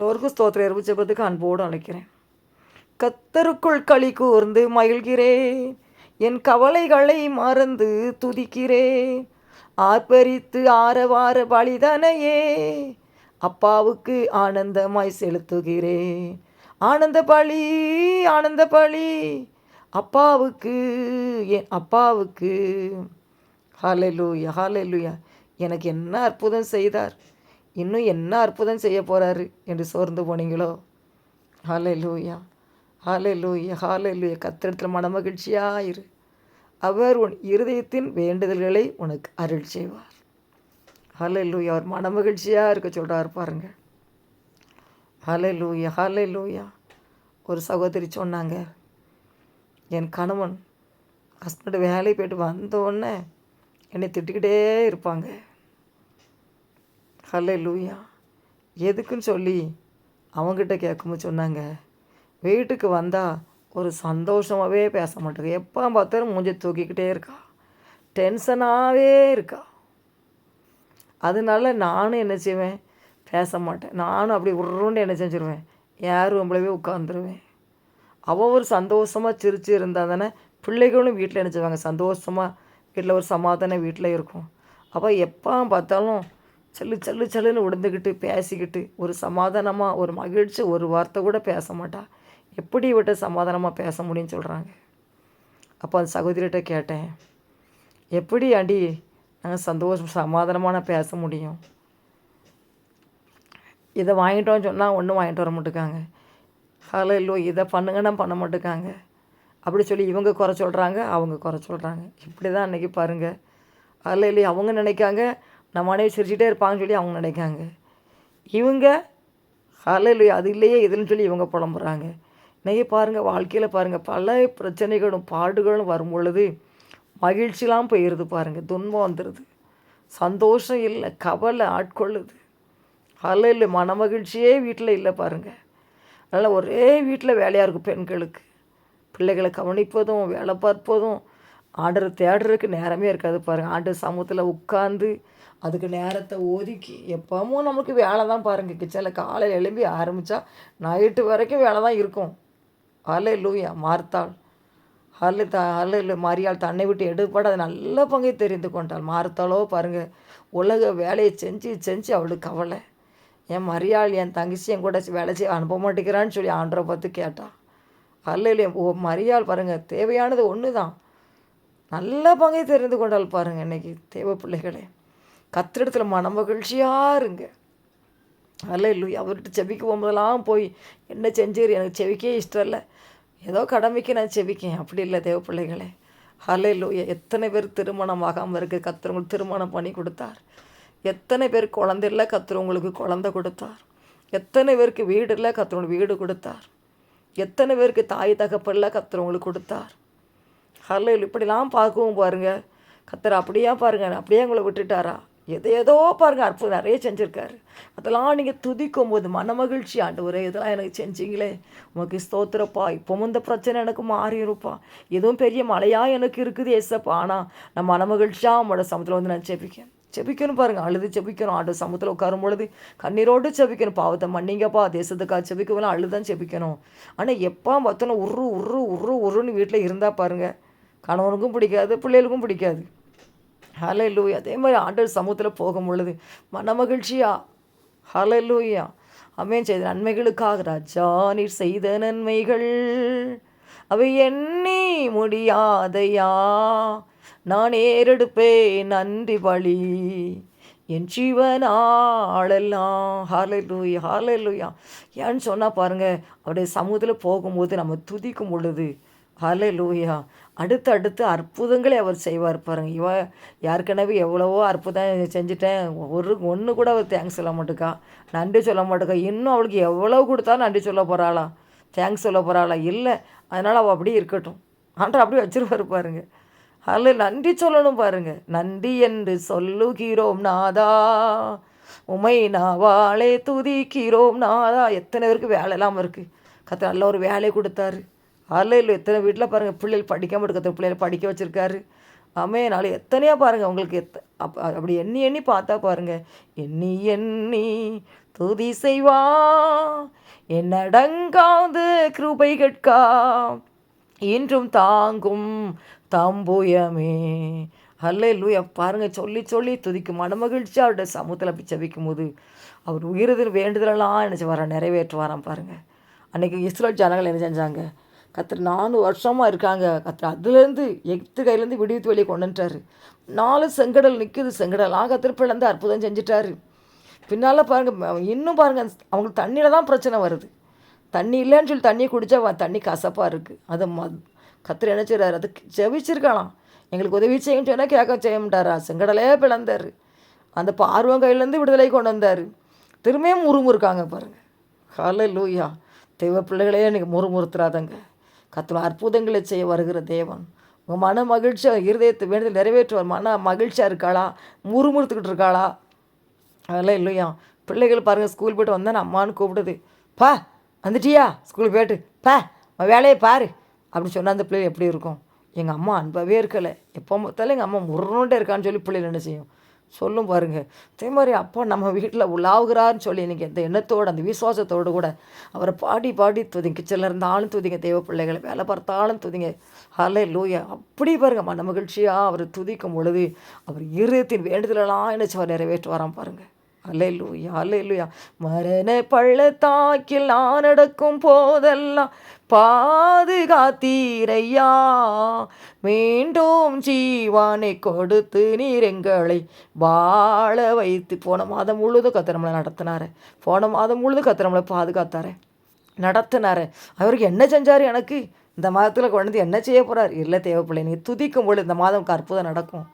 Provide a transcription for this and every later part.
எல்லோருக்கும் ஸ்தோத்திர இரவு ஜெபத்துக்கு அன்போடு அழைக்கிறேன் கத்தருக்குள் களி கூர்ந்து மகிழ்கிறேன் என் கவலைகளை மறந்து துதிக்கிறேன் ஆர்ப்பரித்து ஆரவார பலிதனையே அப்பாவுக்கு ஆனந்தமாய் செலுத்துகிறேன் ஆனந்த பழி ஆனந்த பழி அப்பாவுக்கு என் அப்பாவுக்கு ஹalleluya ஹalleluya எனக்கு என்ன அற்புதம் செய்தார் இன்னும் என்ன அற்புதம் செய்ய போறாரு என்று சோர்ந்து போனீங்களோ? ஹாலே லூயா ஹாலே லூயா ஹாலே லூயா கத்திரத்தில் மனமகிழ்ச்சியாயிரு அவர் உன் இருதயத்தின் வேண்டுதல்களை உனக்கு அருள் செய்வார். ஹalleluya அவர் மனமகிழ்ச்சியாக இருக்க சொல்கிறார் பாருங்கள் ஹாலே லூயா ஹாலே லூயா ஒரு சகோதரி சொன்னாங்க என் கணவன் ஹஸ்பண்ட் வேலைக்கு போய்ட்டு வந்தோடனே என்னை திட்டிக்கிட்டே இருப்பாங்க. ஹலே லூயா எதுக்குன்னு சொல்லி அவங்ககிட்ட கேட்கும்போது சொன்னாங்க. வீட்டுக்கு வந்தால் ஒரு சந்தோஷமாகவே பேச மாட்டேங்க. எப்போ பார்த்தாலும் மூஞ்சி தூக்கிக்கிட்டே இருக்கா. டென்ஷனாகவே இருக்கா. அதனால நானும் என்ன செய்வேன்? பேச மாட்டேன். நானும் அப்படி உருண்டு என்ன செஞ்சிருவேன்? யார் ரூம்லவே உட்காந்துருவேன் அவள் ஒரு சந்தோஷமாக சிரிச்சு இருந்தால் தானே பிள்ளைகளும் வீட்டில் என்ன செய்வாங்க? சந்தோஷமாக வீட்டில் ஒரு சமாதானம் வீட்டில் இருக்கும். அப்போ எப்போ பார்த்தாலும் சல்லு சல்லு சல்லுன்னு விழுந்துக்கிட்டு பேசிக்கிட்டு ஒரு சமாதானமாக ஒரு மகிழ்ச்சி ஒரு வார்த்தை கூட பேச மாட்டா. எப்படி விட்டு சமாதானமாக பேச முடியும்னு சொல்கிறாங்க அப்போ அந்த சகோதரிகிட்ட கேட்டேன் எப்படி ஆண்டி நாங்கள் சந்தோஷம் சமாதானமான பேச முடியும்? இதை வாங்கிட்டோம்னு சொன்னால் ஒன்றும் வாங்கிட்டு வர மாட்டேக்காங்க. ஹலோ இல்லை இதை பண்ணுங்கன்னா பண்ண மாட்டேக்காங்க. அப்படி சொல்லி இவங்க குறை சொல்கிறாங்க அவங்க குறை சொல்கிறாங்க இப்படி தான் அன்றைக்கி பாருங்கள் அதில் இல்லை அவங்க நினைக்காங்க நம்ம மனைவி சிரிச்சிட்டே இருப்பாங்கன்னு சொல்லி அவங்க நினைக்காங்க இவங்க கலையில் அது இல்லையே இதுன்னு சொல்லி இவங்க புலம்புறாங்க. இன்றைக்கி பாருங்கள் வாழ்க்கையில் பாருங்கள் பல பிரச்சனைகளும் பாடுகளும் வரும் பொழுது மகிழ்ச்சிலாம் போயிடுது பாருங்கள் துன்பம் வந்துடுது சந்தோஷம் இல்லை கவலை ஆட்கொள்ளுது. ஹலோ இல்லை மனமகிழ்ச்சியே வீட்டில் இல்லை பாருங்கள் அதனால் ஒரே வீட்டில் வேலையாக இருக்கும் பெண்களுக்கு. பிள்ளைகளை கவனிப்பதும் வேலை பார்ப்பதும் ஆண்டரை தேடுறதுக்கு நேரமே இருக்காது பாருங்கள் ஆண்டு சமூகத்தில் உட்காந்து அதுக்கு நேரத்தை ஒதுக்கி எப்பவும் நமக்கு வேலை தான் பாருங்கள் கிச்சனில் காலையில் எழும்பி ஆரம்பித்தா நைட்டு வரைக்கும் வேலை தான் இருக்கும். ஹலே லூயா மார்த்தாள். ஹல்லு த ஹல்லு மரியாள் தன்னை விட்டு எடுப்பட அது நல்ல பங்கை தெரிந்து கொண்டாள். மார்த்தாளோ பாருங்கள் உலக வேலையை செஞ்சு செஞ்சு அவளுக்கு கவலை. என் மரியாள் என் தங்கச்சி என் கூட வேலை செய்ய அனுப்ப மாட்டேங்கிறான்னு சொல்லி ஆண்டரை பார்த்து கேட்டாள் அல்ல ஓ மரியாள் பாருங்கள் தேவையானது ஒன்று தான் நல்ல பங்கை தெரிந்து கொண்டால் பாருங்கள் இன்றைக்கி தேவை பிள்ளைகளே. கத்திரிடத்தில் மன மகிழ்ச்சியாக இருங்க. அல்ல இல்லை அவர்கிட்ட செவிக்கு போகும்போதெல்லாம் போய் என்ன செஞ்சீர்? எனக்கு செவிக்கே இஷ்டம் இல்லை. ஏதோ கடமைக்கு நான் செவிக்கேன் அப்படி இல்லை தேவ பிள்ளைகளே. ஹலே எத்தனை பேர் திருமணம் ஆகாமல் இருக்குது கத்துறவங்களுக்கு திருமணம் பண்ணி கொடுத்தார். எத்தனை பேர் குழந்தைல கத்துறவங்களுக்கு குழந்தை கொடுத்தார். எத்தனை பேருக்கு வீடு இல்லை? கத்துறவங்களுக்கு வீடு கொடுத்தார். எத்தனை பேருக்கு தாய் தகப்பல்ல கத்துறவங்களுக்கு கொடுத்தார். ஹலோ இப்படிலாம் பார்க்கவும் பாருங்கள் கத்துற அப்படியே பாருங்க. அப்படியே உங்களை விட்டுட்டாரா? எதையதோ பாருங்கள் அற்புதம் நிறைய செஞ்சுருக்காரு. அதெல்லாம் நீங்கள் துதிக்கும் போது மனமகிழ்ச்சி ஆண்டவரே இதெல்லாம் எனக்கு செஞ்சீங்களே. உனக்கு ஸ்தோத்திரப்பா. இப்போ இந்த பிரச்சனை எனக்கு மாறியிருப்பா எதுவும் பெரிய மழையாக எனக்கு இருக்குது ஏசப்பா. ஆனால் நான் மனமகிழ்ச்சியாக உங்களோட சமத்தில் வந்து நான் செபிக்கேன் செபிக்கணும் பாருங்கள் அழுது செபிக்கணும் ஆண்டு சமூகத்தில் உட்காரும் பொழுது கண்ணீரோடு செபிக்கணும் பாவத்தை மன்னிங்கப்பா. தேசத்துக்காக செபிக்கலாம் அழுதான் செபிக்கணும் ஆனால் எப்போ பார்த்தோன்னா உரு உரு உரு உருன்னு வீட்டில் இருந்தால் பாருங்கள் கணவனுக்கும் பிடிக்காது பிள்ளைகளுக்கும் பிடிக்காது. ஹலை லூயா அதே மாதிரி ஆண்டவர் சமூகத்தில் போகும் பொழுது மனமகிழ்ச்சியா? ஹலை லூயா அமேன். செய்த நன்மைகளுக்காக ராஜா நீர் செய்த நன்மைகள். அவை எண்ணி முடியாதையா? நான் ஏறெடுப்பே நன்றி பலி. என் ஜீவனாளெல்லாம். ஹாலை லூயா ஹாலை லூயா ஏன்னு சொன்னால் பாருங்கள் அவருடைய சமூகத்தில் போகும்போது நம்ம துதிக்கும் பொழுது ஹலே லூயா அடுத்து அடுத்து அற்புதங்களை அவர் செய்வார் பாருங்க. இவ ஏற்கனவே எவ்வளவோ அற்புதம் செஞ்சுட்டேன். ஒரு ஒன்று கூட அவர் தேங்க்ஸ் சொல்ல மாட்டேக்கா. நன்றி சொல்ல மாட்டேக்கா. இன்னும் அவளுக்கு எவ்வளோ கொடுத்தாலும் நன்றி சொல்ல போகிறாளா தேங்க்ஸ் சொல்ல போகிறாளா இல்லை. அதனால் அவள் அப்படியே இருக்கட்டும். ஆண்டா அப்படியே வச்சிருவார் பாருங்க. அதில் நன்றி சொல்லணும் பாருங்க. நன்றி என்று சொல்லுகிறோம் நாதா. உமை நாவாளே துதிக்கிறோம் நாதா. எத்தனை பேருக்கு வேலை இல்லாமல் இருக்குது கத்த நல்ல ஒரு வேலையை கொடுத்தாரு. அல்ல எத்தனை வீட்டில் பாருங்கள் பிள்ளைகள் படிக்காமல் இருக்கிற பிள்ளைகள் படிக்க வச்சுருக்காரு. ஆமே நாள் எத்தனையோ பாருங்கள் உங்களுக்கு எத்த அப் அப்படி எண்ணி எண்ணி பார்த்தா பாருங்கள் எண்ணி எண்ணி துதி செய்வா என்னடங்காத கிருபை கேட்கா இன்றும் தாங்கும் தம்புயமே. அல்ல லூயா பாருங்க சொல்லி சொல்லி துதிக்கும் மனமகிழ்ச்சி அவருடைய சமூகத்தில் அப்படி செவிக்கும் போது அவர் உயிரதில் வேண்டுதலெல்லாம் நினச்சி வர நிறைவேற்றுவாராம் பாருங்க. அன்னைக்கு இஸ்ரோ ஜனங்கள் என்ன செஞ்சாங்க? கத்திர நாலு வருஷமாக இருக்காங்க. கத்திர அதுலேருந்து எத்து கையிலேருந்து விடுவித்து வெளியே கொண்டு வந்துட்டாரு. நாலு செங்கடல் நிற்குது செங்கடலாக கத்திர பிளந்து அற்புதம் செஞ்சுட்டாரு. பின்னால் பாருங்கள் இன்னும் பாருங்கள் அவங்களுக்கு தண்ணியில் தான் பிரச்சனை வருது. தண்ணி இல்லைன்னு சொல்லி தண்ணியை குடித்தா தண்ணி கசப்பாக இருக்குது அதை ம கத்திர என்ன செய்கிறாரு அது ஜெபிச்சிருக்கலாம் எங்களுக்கு உதவி செய்யுன்னு சொன்னால் கேட்க செய்ய மாட்டாரா செங்கடலே பிளந்தார். அந்த பார்வம் கையிலேருந்து விடுதலை கொண்டு வந்தார். திரும்பியும் முறுமுறுக்காங்க பாருங்கள் காலை லூயா தெய்வ பிள்ளைகளே எனக்கு முறுமுறுத்துறாதங்க. கத்துல அற்புதங்களை செய்ய வருகிற தேவன். உங்கள் மன மகிழ்ச்சியாக இருதயத்தை வேண்டுதல் நிறைவேற்றுவார். மன மகிழ்ச்சியாக இருக்காளா? முறுமுறுத்துக்கிட்டு இருக்காளா? அதெல்லாம் இல்லையா பிள்ளைகள் பாருங்கள் ஸ்கூல் போய்ட்டு வந்தேன் அம்மான்னு கூப்பிடுது. பா வந்துட்டியா? ஸ்கூல் போய்ட்டு பா உன் வேலையை பாரு. அப்படின்னு சொன்னால் அந்த பிள்ளைகள் எப்படி இருக்கும்? எங்கள் அம்மா அன்பாகவே இருக்கலை. எப்போ பார்த்தாலும் எங்கள் அம்மா முருன்னுட்டே இருக்கான்னு சொல்லி பிள்ளைகள் என்ன செய்யும்? சொல்லும் பாருங்க. அதே மாதிரி அப்பா நம்ம வீட்டில் உலாவுகிறாருன்னு சொல்லி இன்றைக்கி அந்த எண்ணத்தோடு அந்த விசுவாசத்தோடு கூட அவரை பாடி பாடி துதிங்க. கிச்சனில் இருந்தாலும் துதிங்க தெய்வ பிள்ளைகளை வேலை பார்த்தாலும் துதிங்க. ஹலே லூயா அப்படி பாருங்க மன மகிழ்ச்சியாக அவர் துதிக்கும் பொழுது அவர் இருதயத்தின் வேண்டுதலெல்லாம் நினச்சி அவர் நிறைவேற்றுவாராம் பாருங்கள் அலையலூயா அலையலூயா. மரண பள்ளத்தாக்கில் நான் நடக்கும் போதெல்லாம் பாதுகாத்தீரையா. மீண்டும் ஜீவானை கொடுத்து நீர் எங்களை வாழ வைத்து போன மாதம் முழுதும் கத்திரமலை நம்மளை நடத்தினாரு. போன மாதம் முழுதும் கத்திரமலை நம்மளை பாதுகாத்தாரு. நடத்தினாரு. அவருக்கு என்ன செஞ்சார் எனக்கு? இந்த மாதத்தில் கொண்டு என்ன செய்ய போகிறார் இல்லை தேவைப்பிள்ளை நீங்கள் துதிக்கும் பொழுது இந்த மாதம் அற்புதம் நடக்கும்.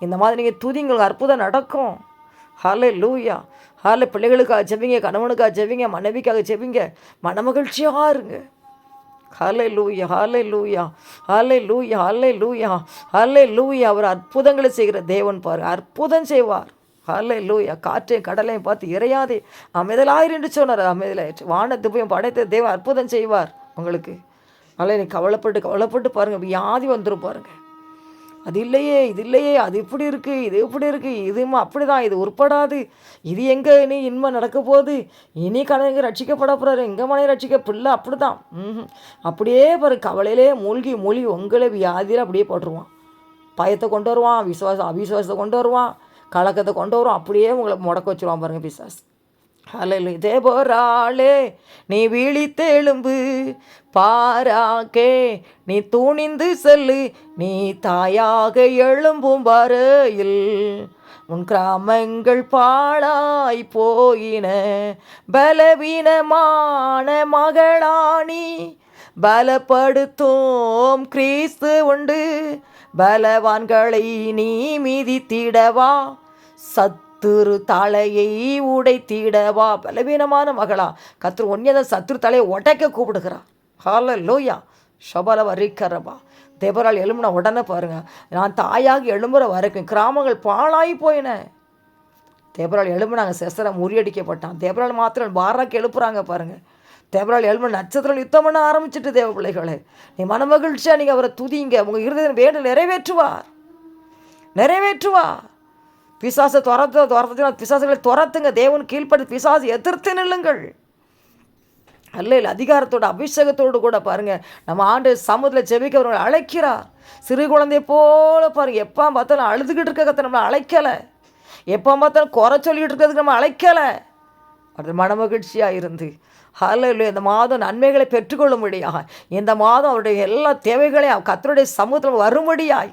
இந்த மாதம் நீங்கள் துதிங்களுக்கு அற்புதம் நடக்கும். ஹாலே லூயா ஹாலே பிள்ளைகளுக்காக செவிங்க கணவனுக்காக செவிங்க மனைவிக்காக செவிங்க மனமகிழ்ச்சியாக இருங்க. ஹாலே லூயா ஹாலே லூயா ஹாலே லூயா ஹாலே லூயா ஹாலே லூயா அவர் அற்புதங்களை செய்கிற தேவன் பாரு அற்புதம் செய்வார். ஹாலே லூயா காற்றையும் கடலையும் பார்த்து இறையாதே. அமைதலாயிருந்து சொன்னார். அமைதலாயிற்று வானத்துப்பையும் படைத்த தேவன் அற்புதம் செய்வார். உங்களுக்கு. அதில் நீ கவலைப்பட்டு கவலைப்பட்டு பாருங்கள் வியாதி வந்துடும் பாருங்கள் அது இல்லையே இது இல்லையே அது இப்படி இருக்குது இது இப்படி இருக்குது இதுமா அப்படி தான் இது உருப்படாது. இது எங்கே இனி இன்மை நடக்க போகுது? இனி கணக்கு ரட்சிக்கப்பட போகிறாரு எங்கள் மனைவி ரட்சிக்க பிள்ளை அப்படி தான் ம் அப்படியே பாரு கவலையிலே மூழ்கி மூழ்கி உங்களை வியாதியில் அப்படியே போட்டுருவான். பயத்தை கொண்டு வருவான் விசுவாசம் அவிசுவாசத்தை கொண்டு வருவான் கலக்கத்தை கொண்டு வருவான். அப்படியே உங்களை முடக்க வச்சுருவான் பாருங்கள் பிசாஸ் ஹலலு தேவராளே நீ விழித்தெழும்பு பாராக்கே நீ துணிந்து செல்லு நீ தாயாக எழும்பும் வரையில் உன் கிராமங்கள் பாழாய் போயின பலவீனமான மகளாணி பலப்படுத்தும் கிறிஸ்து உண்டு பலவான்களை நீ மிதித்திடவா சத் திரு தலையை உடைத்திடவா பலவீனமான மகளா. கத்துரு ஒன்னியத சத்துரு தலையை உடைக்க கூப்பிடுகிறா ஹால லோயா ஷபல வரிக்கிறவா தேவரால் எழும்புன உடனே பாருங்க. நான் தாயாக எழும்புற வரைக்கும் கிராமங்கள் பாழாகி போயின. தேவரால் எழும்புனாங்க. செசரை முறியடிக்கப்பட்டான். தேவரால் மாத்திரம் பாராக்கு எழுப்புறாங்க பாருங்கள் தேவரால் எழும நட்சத்திரம் யுத்தம் பண்ண ஆரம்பிச்சிட்டு தேவ பிள்ளைகளே. நீ மனமகிழ்ச்சியாக நீங்கள் அவரை துதிங்க. உங்கள் இருதயம் வேண்டு நிறைவேற்றுவார். நிறைவேற்றுவார். பிசாசை துரத்த துரத்தினா பிசாசுகளை துரத்துங்க. தேவன் கீழ்ப்பட்டு பிசாசு எதிர்த்து நில்லுங்கள். அல்ல இல்லை அதிகாரத்தோட அபிஷேகத்தோடு கூட பாருங்கள் நம்ம ஆண்டு சமூகத்தில் ஜெபிக்க அவர்களை அழைக்கிறார். சிறு குழந்தைய போல பாருங்கள் எப்போ பார்த்தாலும் அழுதுகிட்டு இருக்க கத்தை நம்மளை அழைக்கலை. எப்போ பார்த்தாலும் குறை சொல்லிக்கிட்டு இருக்கிறதுக்கு நம்ம அழைக்கலை. அது மனமகிழ்ச்சியாக இருந்து. ஹலோ இல்லை இந்த மாதம் நன்மைகளை பெற்றுக்கொள்ளும்படியாக இந்த மாதம் அவருடைய எல்லா தேவைகளையும் கத்தருடைய சமூகத்தில் வரும்படியாய்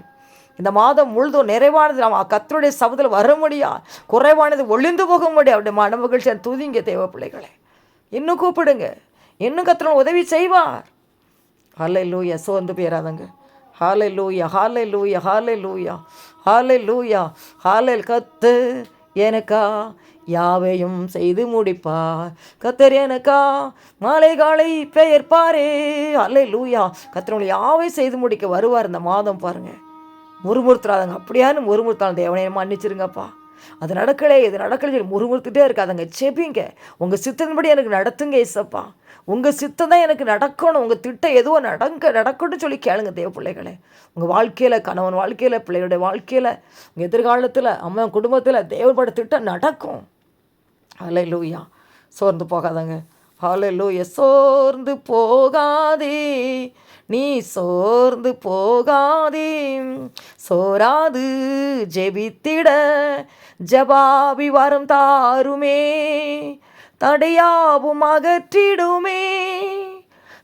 இந்த மாதம் முழுதும் நிறைவானது நம்ம கத்தருடைய வர முடியா குறைவானது ஒளிந்து போக முடியாது அப்படி மன மகிழ்ச்சியாக துதிங்க தேவ பிள்ளைகளை. இன்னும் கூப்பிடுங்க. இன்னும் கத்தரோட உதவி செய்வார். ஹாலை லூயா சோர்ந்து போயிடாதங்க ஹாலை லூயா ஹாலை லூயா ஹாலை லூயா ஹாலை லூயா ஹாலைல் கத்து எனக்கா யாவையும் செய்து முடிப்பார். கத்தர் எனக்கா மாலை காலை பெயர்ப்பாரே. அல்லை லூயா கத்தர் யாவை செய்து முடிக்க வருவார் இந்த மாதம் பாருங்கள் முறுமுறுத்துறாதங்க. அப்படியானு முறுமுறுத்தாலும் தேவனையமா மன்னிச்சிருங்கப்பா. அது நடக்கலை இது நடக்கலை சொல்லி முறுமுறுத்துட்டே இருக்காதங்க. செபிங்க. உங்கள் சித்தன்படி எனக்கு நடத்துங்க ஏசப்பா. உங்கள் சித்தம் தான் எனக்கு நடக்கணும். உங்கள் திட்டம் எதுவும் நடக்க நடக்கணும்னு சொல்லி கேளுங்க தேவ பிள்ளைகளே. உங்கள் வாழ்க்கையில் கணவன் வாழ்க்கையில் பிள்ளைகளுடைய வாழ்க்கையில் உங்கள் எதிர்காலத்தில் அம்மா குடும்பத்தில் தேவப்பட திட்டம் நடக்கும். அதில் லூயா சோர்ந்து போகாதங்க. ஹalleluya. சோர்ந்து போகாதே. நீ சோர்ந்து போகாதே. சோராது ஜெபித்திட. ஜபாபி வரம் தாருமே. தடையாவும் அகற்றிடுமே.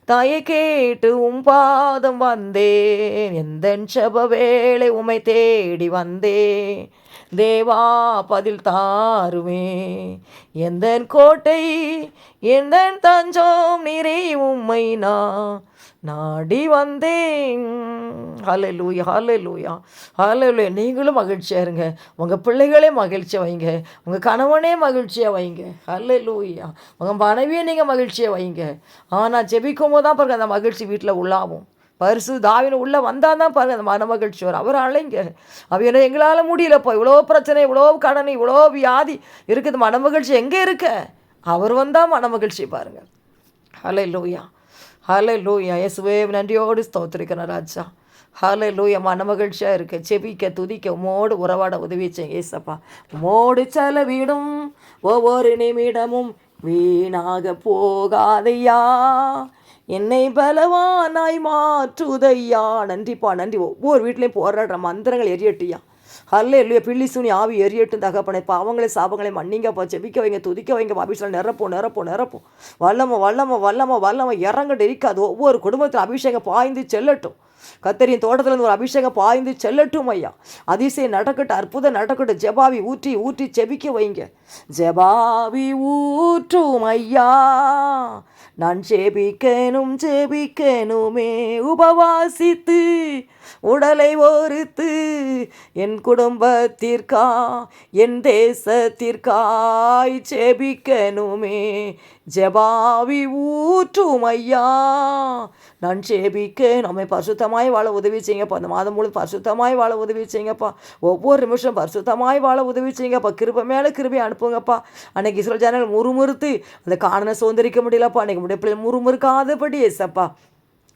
தாயை கேட்டு உம் பாதம் வந்தேன். எந்த செப வேளை உமை தேடி வந்தேன். தேவா பதில் தாருமே. எந்த கோட்டை எந்த தஞ்சம் நீரே உம்மை நான் நாடி வந்தேன். ஹalleluya ஹalleluya லூயா நீங்களும் மகிழ்ச்சியாக இருங்க. உங்கள் பிள்ளைகளே மகிழ்ச்சியாக வைங்க. உங்கள் கணவனே மகிழ்ச்சியாக வைங்க. ஹalleluya உங்கள் மனைவியை நீங்கள் மகிழ்ச்சியாக வைங்க. ஆனால் ஜெபிக்கும் போது தான் பிறகு அந்த மகிழ்ச்சி வீட்டில் உள்ளாகும் பரிசு தாவின உள்ளே வந்தால் தான் பாருங்கள் அந்த மன மகிழ்ச்சி வரும். அவர் இங்கே அவனை எங்களால் முடியலப்பா இவ்வளோ பிரச்சனை இவ்வளோ கடன் இவ்வளோ வியாதி இருக்குது. மன மகிழ்ச்சி எங்கே இருக்க? அவர் வந்தால் மன மகிழ்ச்சி பாருங்கள் ஹலே லூயா ஹலே லூயா எஸ்வே நன்றியோடு ஸ்தோத்திரிக்கிறேன் ராஜா. ஹலே லூயா மன மகிழ்ச்சியாக இருக்க. செபிக்க துதிக்க உமோடு உறவாட உதவி செய்ய ஏசப்பா உமோடு செலவிடும் ஒவ்வொரு நிமிடமும் வீணாக போகாதையா? என்னை பலவானாய் மாற்றுதையா? நன்றிப்பா நன்றி. ஒவ்வொரு வீட்லேயும் போராடுற மந்திரங்கள் எரியட்டியா அல்ல இல்லையா பிள்ளி சுனி ஆவி எரியட்டும் தகப்பனை. அவங்களே சாபங்களை மன்னிங்கப்பா செபிக்க வைங்க துதிக்க வைங்க அபிஷேகம் நிரப்போம் நிரப்போம் நிரப்போம். வல்லம வல்லம வல்லம வல்லம இறங்கட்டு இருக்காது. ஒவ்வொரு குடும்பத்தில் அபிஷேகம் பாய்ந்து செல்லட்டும். கத்தரியின் தோட்டத்தில் இருந்து ஒரு அபிஷேகம் பாய்ந்து செல்லட்டும் ஐயா. அதிசயம் நடக்கட்டும் அற்புதம் நடக்கட்டும். ஜெபாவி ஊற்றி ஊற்றி செபிக்க வைங்க. ஜெபாவி ஊற்றும் ஐயா. நான் ஜெபிக்கணும் ஜெபிக்கணுமே உபவாசித்து உடலை ஒருத்து என் குடும்பத்திற்கா என் தேசத்திற்காய் ஜெபிக்கணுமே ஜெபாவி ஊற்றும் ஐயா நான் ஜெபிக்க நம்மை பரிசுத்தமாய் வாழ உதவி செய்யுங்கப்பா. அந்த மாதம் முழு பரிசுத்தமாய் வாழ உதவி செய்யுங்கப்பா. ஒவ்வொரு நிமிஷம் பரிசுத்தமாய் வாழ உதவி செய்யுங்கப்பா. கிருபை மேலே கிருபை அனுப்புங்கப்பா. அன்னைக்கு இஸ்ரோ ஜனங்கள் முறுமுறுத்து அந்த காணனை சுதந்திரிக்க முடியலப்பா. அன்னைக்கு முடிய பிள்ளை முறுமுறுக்காதபடி ஏசப்பா.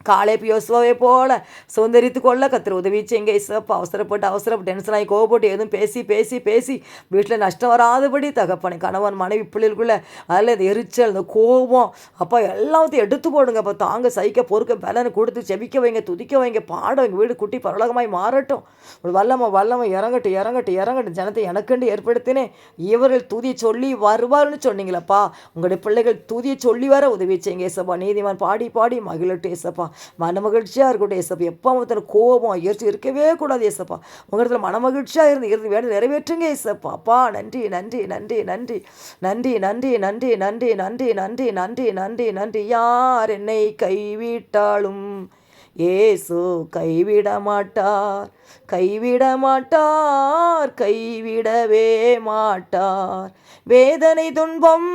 காலை யோசுவாவை போல சுதந்திரித்து கொள்ள கத்திர உதவி செய்யுங்க. இசப்பா அவசரப்பட்டு அவசரப்பட்டு டென்ஷன் ஆகி கோவப்பட்டு எதுவும் பேசி பேசி பேசி வீட்டில் நஷ்டம் வராதபடி தகப்பனை கணவன் மனைவி பிள்ளைகளுக்குள்ள அதில் இந்த எரிச்சல் இந்த கோபம் அப்பா எல்லாத்தையும் எடுத்து போடுங்க அப்போ. தாங்க சைக்க பொறுக்க பலனை கொடுத்து செபிக்க வைங்க துதிக்க வைங்க பாட வைங்க வீடு குட்டி பரலகமாய் மாறட்டும். ஒரு வல்லம வல்லம இறங்கட்டும் இறங்கட்டும் இறங்கட்டும் ஜனத்தை எனக்குண்டு ஏற்படுத்தினேன். இவர்கள் துதியை சொல்லி வருவார்னு சொன்னீங்களப்பா. உங்களுடைய பிள்ளைகள் துதியை சொல்லி வர உதவி செய்யுங்க ஏசப்பா. நீதிமான் பாடி பாடி மகிழட்டும் ஏசப்பா. மன மகிழ்ச்சியாக இருக்கட்டும் ஏசப்பா. எப்போ ஒருத்தர் கோபம் எரிச்சு இருக்கவே கூடாது ஏசப்பா. உங்கள் மனமகிழ்ச்சியாக மன மகிழ்ச்சியாக இருந்து இருந்து வேணும் நிறைவேற்றுங்க ஏசப்பா. அப்பா நன்றி நன்றி நன்றி நன்றி. நன்றி நன்றி நன்றி நன்றி நன்றி நன்றி நன்றி நன்றி நன்றி. யார் என்னை கைவிட்டாலும்? ஏசு கைவிட மாட்டார் கைவிட மாட்டார் கைவிடவே மாட்டார். வேதனை துன்பம்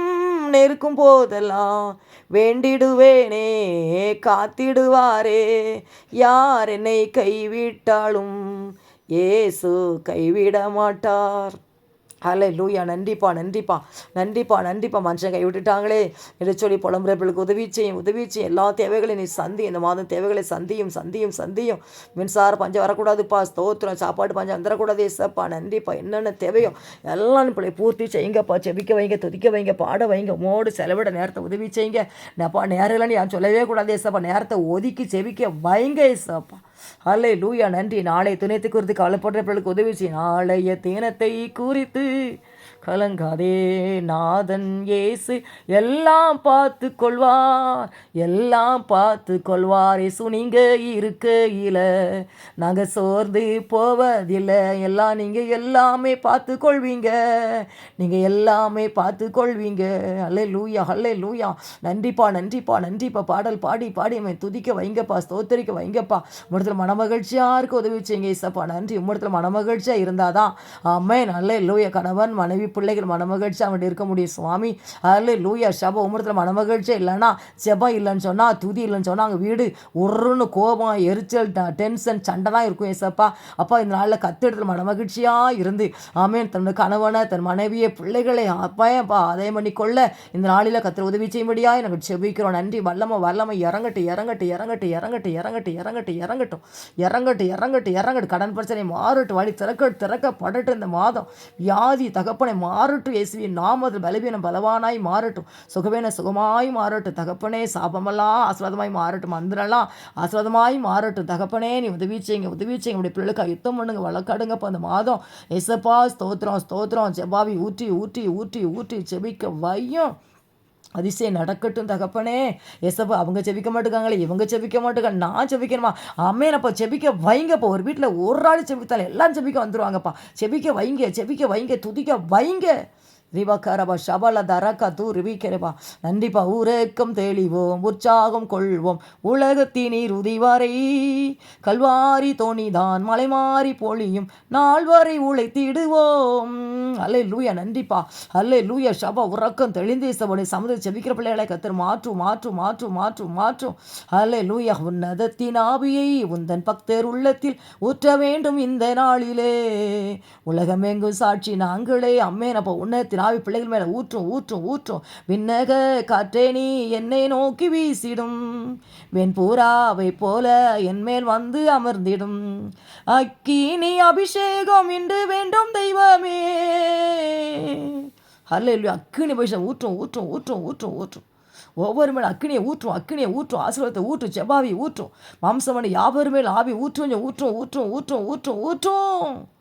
நெருக்கும் போதெல்லாம் வேண்டிடுவேனே காத்திடுவாரே. யார் என்னை கைவிட்டாலும் ஏசு கைவிட மாட்டார் ஹலே லூயா நன்றிப்பா நன்றிப்பா. நன்றிப்பா நன்றிப்பா. மனுஷன் கை விட்டுட்டாங்களே. என்று சொல்லி உதவி செய்யும் உதவி செய்யும். எல்லா தேவைகளையும் நீ சந்தி. இந்த மாதம் தேவைகளை சந்தியும் சந்தியும் சந்தியும். மின்சார பஞ்சம் வரக்கூடாதுப்பா. ஸ்தோத்திரம். சாப்பாடு பஞ்சம் வந்துடக்கூடாது ஏசப்பா நன்றிப்பா. என்னென்ன தேவையோ எல்லாம் பிள்ளை பூர்த்தி செய்யுங்கப்பா. செபிக்க வைங்க துதிக்க வைங்க பாட வைங்க. மோடு செலவிட நேரத்தை உதவி செய்யுங்க. நப்பா நேரம் யாரும் சொல்லவே கூடாது ஏசப்பா. நேரத்தை ஒதுக்கி செபிக்க வைங்க ஏசப்பா. ஹலே லூயா நன்றி. நாளை துணைத்து குறித்து கவலைப்படுறவர்களுக்கு உதவி செய்யும். நாளைய தினத்தை குறித்து கலங்காதே நாதன் ஏசு எல்லாம் பார்த்து கொள்வார் எல்லாம் பார்த்து கொள்வார் ஏசு நீங்கள் இருக்கையில் நாங்கள் சோர்ந்து போவதில்லை. எல்லாம் நீங்கள் எல்லாமே பார்த்து கொள்வீங்க நீங்கள் எல்லாமே பார்த்து கொள்வீங்க அல்லே லூயா அல்லே லூயா நன்றிப்பா நன்றிப்பா நன்றிப்பா. பாடல் பாடி பாடி அவன் துதிக்க வைங்கப்பா ஸ்தோத்தரிக்க வைங்கப்பா. உம்மிடத்தில் மனமகிழ்ச்சியாக இருக்க உதவி செய்யுங்க ஏசப்பா நன்றி. உம்மிடத்தில் மனமகிழ்ச்சியாக இருந்தால் தான் அம்மே நல்ல லூயா கணவன் மனைவி பிள்ளைகள் மனமகிழ்ச்சி அவன்கிட்ட இருக்க முடியும். சுவாமி அதில் லூயா சபை உமரத்தில் மனமகிழ்ச்சி இல்லைன்னா செபம் இல்லைன்னு சொன்னால் துதி இல்லைன்னு சொன்னால் அங்கே வீடு ஒருன்னு கோபம் எரிச்சல் டென்ஷன் சண்டை தான் இருக்கும் ஏசப்பா. அப்பா இந்த நாளில் கத்திடத்தில் மனமகிழ்ச்சியாக இருந்து ஆமேன். தன்னுடைய கணவனை தன் மனைவியை பிள்ளைகளை அப்பா அதே பண்ணி கொள்ள இந்த நாளில் கத்திர உதவி செய்யும்படியா எனக்கு செபிக்கிறோம். நன்றி. வல்லம வல்லம. இறங்கட்டு இறங்கட்டு இறங்கட்டு இறங்கட்டு இறங்கட்டு இறங்கட்டு இறங்கட்டும். இறங்கட்டு இறங்கட்டு இறங்கட்டு கடன் பிரச்சனை மாறட்டு வழி திறக்க திறக்கப்படட்டு இந்த மாதம் வியாதி தகப்பனை மாறட்டும் இயேசுவின் நாமத்தில் பலவீனம் பலவானாய் மாறட்டும். சுகவேன சுகமாய் மாறட்டும். தகப்பனே சாபமெல்லாம் ஆசிரதமாய் மாறட்டும். மந்திரம்லாம் ஆசிரதமாய் மாறட்டும். தகப்பனே நீ உதவி செய்யுங்க உதவி செய்யுங்க. இப்படி பிள்ளைகளுக்கு யுத்தம் பண்ணுங்க வழக்காடுங்கப்பா. அந்த மாதம் எசப்பா ஸ்தோத்திரம் ஸ்தோத்திரம். ஜெபாவி ஊற்றி ஊற்றி ஊற்றி ஊற்றி செபிக்க வையும். அதிசயம் நடக்கட்டும் தகப்பனே. எசப்பு அவங்க செபிக்க மாட்டேங்காங்களே இவங்க செபிக்க மாட்டேங்க நான் செபிக்கணுமா? அம்மேனப்பா செபிக்க வைங்கப்பா. ஒரு வீட்டில் ஒரு ஆள் செபித்தாலும் எல்லாம் செபிக்க வந்துருவாங்கப்பா. செபிக்க வைங்க செபிக்க வைங்க துதிக்க வைங்க. ரிவக்கரபா சபல தரக்க தூ நன்றிப்பா ஊரேக்கம் தெளிவோம் உற்சாகம் கொள்வோம். உலகத்தினீர் உதிவரை கல்வாரி தோணிதான் மலை மாறி பொழியும். நாள் வரை உழைத்திடுவோம். அல்லே லூயா நன்றிப்பா அல்லே லூயா சப உறக்கம் தெளிந்தேசவனை. சமுதிர செபிக்கிற பிள்ளைகளை கத்திர மாற்றும் மாற்றும் மாற்றும் மாற்றும் மாற்றும். அல்லே லூயா உன்னதத்தின் ஆவியை உந்தன் பக்தர் உள்ளத்தில் ஊற்ற வேண்டும் இந்த நாளிலே. உலகமெங்கும் சாட்சி நாங்களே. அம்மேனப்பா உன்னதத்தின் ஆவி பிள்ளைகள் மேலே ஊற்றும் ஊற்றும் ஊற்றும். விண்ணக காற்றே நீ என்னை நோக்கி வீசிடும். வெண்பூராவை போல என் மேல் வந்து அமர்ந்திடும். அக்கினி அபிஷேகம் இன்று வேண்டும் தெய்வமே. அல்ல இல்லையோ அக்கினி அபிஷேகம். ஊற்றும் ஊற்றும் ஊற்றும் ஊற்றும் ஊற்றும். ஒவ்வொரு மேலும் அக்கினியை ஊற்றும் அக்கினியை ஊற்றும். ஆசீர்வாதத்தை ஊற்றும். செபாவி ஊற்றும். மாம்சமணி யாவரு மேல் ஆவி ஊற்றும். ஊற்றும் ஊற்றும் ஊற்றும் ஊற்றும் ஊற்றும்.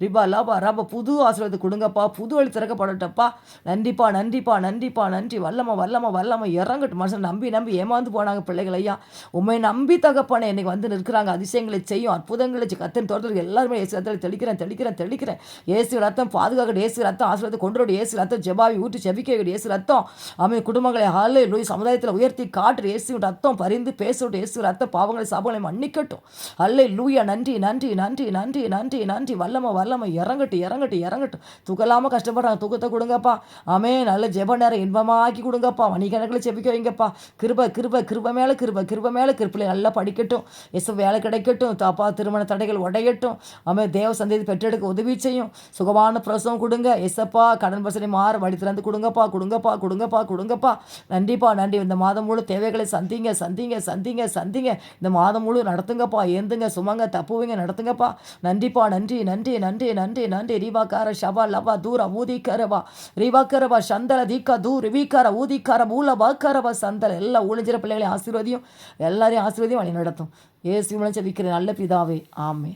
ரிபா லாபா ரபா புது ஆசீர்வாதத்தை கொடுங்கப்பா புது வழி திறக்கப்படட்டப்பா. நன்றிப்பா நன்றிப்பா நன்றிப்பா நன்றி. வல்லம வல்லம வல்லம. இறங்கட்டும். மனுஷன் நம்பி நம்பி ஏமாந்து போனாங்க பிள்ளைகள் ஐயா. உண்மை நம்பி தகப்பானே இன்னைக்கு வந்து நிற்கிறாங்க. அதிசயங்களை செய்யும் அற்புதங்களை செய்யும். கத்தின் தோட்டத்தில் எல்லாருமே ஏசு ரத்தத்தில் தெளிக்கிறேன் தெளிக்கிறேன் தெளிக்கிறேன். ஏசு ரத்தம் பாதுகாக்க ஏசு ரத்தம் ஆசீர்வாதத்தை கொண்டு வரட்டும். ஏசு ரத்தம் ஜெபாவி ஊற்றி செபிக்க ஏசு ரத்தம் அவன் குடும்பங்களை ஆளு லூய் சமுதாயத்தில் உயர்த்தி காட்டு. இயேசு ரத்தம் பரிந்து பேசட்டும். இயேசு ரத்தம் பாவங்களை சாபங்களை மன்னிக்கட்டும். அல்ல லூயா நன்றி நன்றி நன்றி நன்றி நன்றி. நன்றி வல்லம. வல்லம இறங்கட்டும் இறங்கட்டும் இறங்கட்டும். தூக்கலாமல் கஷ்டப்படுறாங்க. தூக்கத்தை கொடுங்கப்பா. ஆமே நல்ல ஜெப நேரம் இன்பமாக்கி கொடுங்கப்பா. மணிக்கணக்கில் செபிக்க வைங்கப்பா. கிருப கிருப கிருப மேலே கிருப கிருப மேலே கிருப்பில் நல்லா படிக்கட்டும். எஸ் வேலை கிடைக்கட்டும். தாப்பா திருமண தடைகள் உடையட்டும். ஆமே தேவ சந்தேகத்தை பெற்றெடுக்க உதவி செய்யும். சுகமான பிரசவம் கொடுங்க. எஸ்அப்பா கடன் பிரச்சனை மாற வழி திறந்து கொடுங்கப்பா கொடுங்கப்பா கொடுங்கப்பா கொடுங்கப்பா. நன்றிப்பா நன்றி. இந்த மாதம் முழு தேவைகளை சந்திங்க சந்திங்க சந்திங்க சந்திங்க. இந்த மாதம் முழு நடத்துங்கப்பா. ஏந்துங்க சுமங்க தப்புவீங்க நடத்துங்கப்பா. நன்றிப்பா நன்றி நன்றி நன்றி. நன்றி நன்றி ரீவாக்கார ஷபா லவா தூர ஊதிக்கரவா. ரீவாக்கரவா சந்தல தீக்கா தூ ரிவிக்கார ஊதிக்கார மூல வாக்காரவா சந்தல. எல்லா ஊழிஞ்சிற பிள்ளைகளையும் ஆசீர்வதியும் எல்லாரையும் ஆசீர்வதியும் வழி நடத்தும் ஏசு விளைச்ச விற்கிற நல்ல பிதாவே. ஆமே